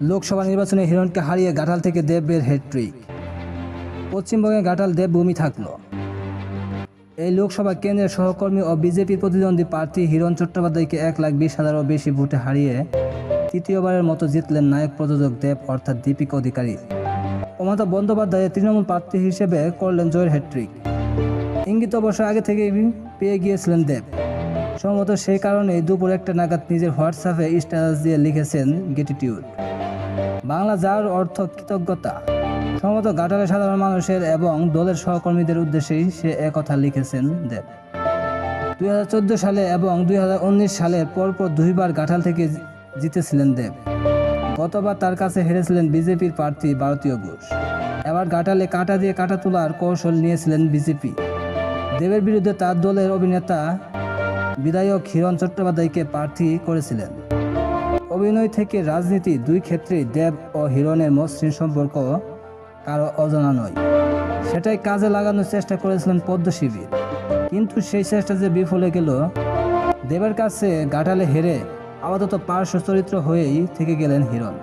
লোকসভা নির্বাচনে হিরণকে হারিয়ে গাঁঠাল থেকে দেবের হ্যাট্রিক পশ্চিমবঙ্গে গাঁঠাল দেব ভূমি থাকল। এই লোকসভা কেন্দ্রের সহকর্মী ও বিজেপির প্রতিদ্বন্দ্বী প্রার্থী হিরণ চট্টোপাধ্যায়কে এক লাখ বিশ হাজারও বেশি ভোটে হারিয়ে তৃতীয়বারের মতো জিতলেন নায়ক প্রযোজক দেব অর্থাৎ দীপিক অধিকারী। মমতা বন্দ্যোপাধ্যায় তৃণমূল প্রার্থী হিসেবে করলেন জয়ের হ্যাট্রিক ইঙ্গিত অবশ্য আগে থেকেই পেয়ে গিয়েছিলেন দেব। সম্ভবত সেই কারণেই দুপুর একটা নাগাদ নিজের হোয়াটসঅ্যাপে স্ট্যাটাস দিয়ে লিখেছেন গেটিটিউড। বাংলা যার অর্থ কৃতজ্ঞতা। সম্ভবত গাটারের সাধারণ মানুষের এবং দলের সহকর্মীদের উদ্দেশ্যেই সে একথা লিখেছেন দেব। দুই হাজার চোদ্দ সালে এবং দুই সালের পরপর দুইবার গাঠাল থেকে জিতেছিলেন দেব। গতবার তার কাছে হেরেছিলেন বিজেপির প্রার্থী ভারতীয় ঘোষ। এবার গাটালে কাটা দিয়ে কাটা তোলার কৌশল নিয়েছিলেন বিজেপি। দেবের বিরুদ্ধে তার দলের অভিনেতা, বিধায়ক হিরণ চট্টোপাধ্যায়কে প্রার্থী করেছিলেন। অভিনয় থেকে রাজনীতি দুই ক্ষেত্রেই দেব ও হিরণের মসৃণ সম্পর্ক কারও অজানা নয়। সেটাই কাজে লাগানোর চেষ্টা করেছিলেন পদ্মশিবী কিন্তু সেই চেষ্টা যে বিফলে গেল, দেবের কাছে গাটালে হেরে আপাতত পার্শ্ব চরিত্র হয়েই থেকে গেলেন হিরণ।